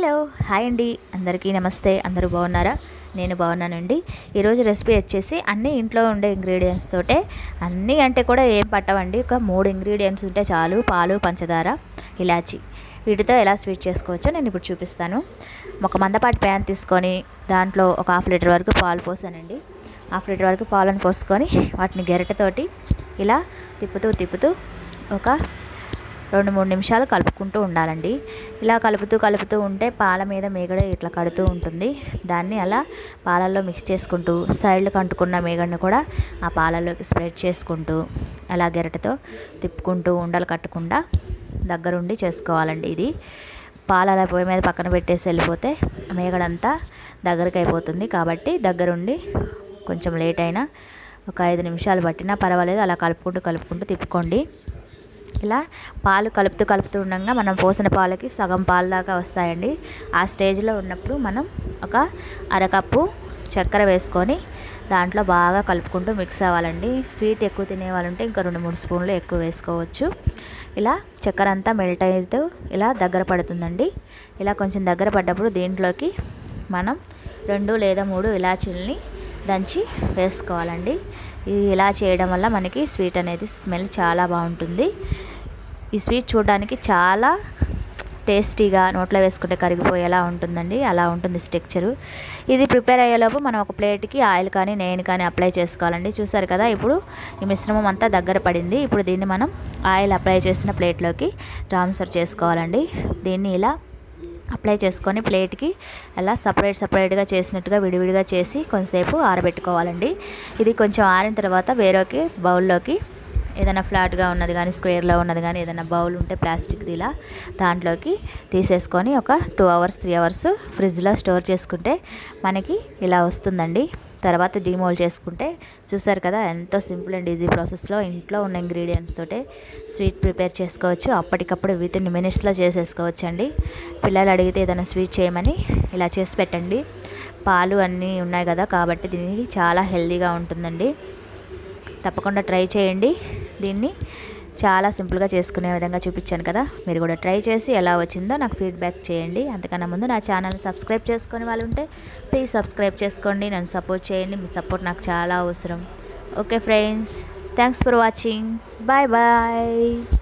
Hello hi అండి. అందరికీ నమస్తే. అందరూ బాగున్నారా? నేను బాగున్నానండి. ఈరోజు రెసిపీ వచ్చేసి అన్నీ ఇంట్లో ఉండే ఇంగ్రీడియంట్స్ తోటే అన్నీ అంటే కూడా ఏం పట్టవండి. ఒక మూడు ఇంగ్రీడియంట్స్ ఉంటే చాలు. పాలు పంచదార ఇలాచి. వీటితో ఎలా స్వీట్ చేసుకోవచ్చో నేను ఇప్పుడు చూపిస్తాను. ఒక మందపాటి ప్యాన్ తీసుకొని దాంట్లో ఒక హాఫ్ లీటర్ వరకు పాలు పోసానండి. హాఫ్ లీటర్ వరకు పాలను పోసుకొని వాటిని గెరటతోటి ఇలా తిప్పుతూ తిప్పుతూ ఒక రెండు మూడు నిమిషాలు కలుపుకుంటూ ఉండాలండి. ఇలా కలుపుతూ కలుపుతూ ఉంటే పాల మీద మేగడ ఇట్లా కడుతూ ఉంటుంది. దాన్ని అలా పాలల్లో మిక్స్ చేసుకుంటూ సైడ్లకు అంటుకున్న మేగడను కూడా ఆ పాలల్లోకి స్ప్రెడ్ చేసుకుంటూ అలా గెరటతో తిప్పుకుంటూ ఉండలు కట్టకుండా దగ్గరుండి చేసుకోవాలండి ఇది. పాలు అలా పొయ్యి మీద పక్కన పెట్టేసి వెళ్ళిపోతే మేగడంతా దగ్గరికి అయిపోతుంది. కాబట్టి దగ్గరుండి కొంచెం లేట్ అయినా ఒక ఐదు నిమిషాలు పట్టినా పర్వాలేదు. అలా కలుపుకుంటూ కలుపుకుంటూ తిప్పుకోండి. ఇలా పాలు కలుపుతూ కలుపుతూ ఉండగా మనం పోసిన పాలకి సగం పాలు దాకా వస్తాయండి. ఆ స్టేజ్లో ఉన్నప్పుడు మనం ఒక అరకప్పు చక్కెర వేసుకొని దాంట్లో బాగా కలుపుకుంటూ మిక్స్ అవ్వాలండి. స్వీట్ ఎక్కువ తినే ఉంటే ఇంకా రెండు మూడు స్పూన్లు ఎక్కువ వేసుకోవచ్చు. ఇలా చక్కెర అంతా మెల్ట్ అవుతూ ఇలా దగ్గర పడుతుందండి. ఇలా కొంచెం దగ్గర పడ్డప్పుడు దీంట్లోకి మనం రెండు లేదా మూడు ఇలాచీలని దంచి వేసుకోవాలండి. ఇలా చేయడం వల్ల మనకి స్వీట్ అనేది స్మెల్ చాలా బాగుంటుంది. ఈ స్వీట్ చూడడానికి చాలా టేస్టీగా నోట్లో వేసుకుంటే కరిగిపోయేలా ఉంటుందండి. అలా ఉంటుంది స్ట్రక్చరు. ఇది ప్రిపేర్ అయ్యేలోపు మనం ఒక ప్లేట్కి ఆయిల్ కానీ నేను కానీ అప్లై చేసుకోవాలండి. చూసారు కదా ఇప్పుడు ఈ మిశ్రమం అంతా దగ్గర పడింది. ఇప్పుడు దీన్ని మనం ఆయిల్ అప్లై చేసిన ప్లేట్లోకి ట్రాన్స్ఫర్ చేసుకోవాలండి. దీన్ని ఇలా అప్లై చేసుకొని ప్లేట్కి అలా సపరేట్ సపరేట్గా చేసినట్టుగా విడివిడిగా చేసి కొంతసేపు ఆరబెట్టుకోవాలండి. ఇది కొంచెం ఆరిన తర్వాత వేరొక బౌల్లోకి ఏదైనా ఫ్లాట్గా ఉన్నది కానీ స్క్వేర్లో ఉన్నది కానీ ఏదైనా బౌల్ ఉంటే ప్లాస్టిక్ది ఇలా దాంట్లోకి తీసేసుకొని ఒక టూ అవర్స్ త్రీ అవర్స్ ఫ్రిడ్జ్లో స్టోర్ చేసుకుంటే మనకి ఇలా వస్తుందండి. తర్వాత డిమోల్ చేసుకుంటే చూసారు కదా ఎంతో సింపుల్ అండ్ ఈజీ ప్రాసెస్లో ఇంట్లో ఉన్న ఇంగ్రీడియంట్స్ తోటే స్వీట్ ప్రిపేర్ చేసుకోవచ్చు. అప్పటికప్పుడు విత్ ఇన్ మినిట్స్లో చేసేసుకోవచ్చు అండి పిల్లలు అడిగితే ఏదైనా స్వీట్ చేయమని ఇలా చేసి పెట్టండి. పాలు అన్నీ ఉన్నాయి కదా కాబట్టి దీనికి చాలా హెల్తీగా ఉంటుందండి. తప్పకుండా ట్రై చేయండి. దీన్ని చాలా సింపుల్గా చేసుకునే విధంగా చూపించాను కదా. మీరు కూడా ట్రై చేసి ఎలా వచ్చిందో నాకు ఫీడ్బ్యాక్ చేయండి. అంతకన్నా ముందు నా ఛానల్ సబ్స్క్రైబ్ చేసుకునే వాళ్ళు ఉంటే ప్లీజ్ సబ్స్క్రైబ్ చేసుకోండి. నన్ను సపోర్ట్ చేయండి. మీ సపోర్ట్ నాకు చాలా అవసరం. Okay friends thanks for watching. Bye bye.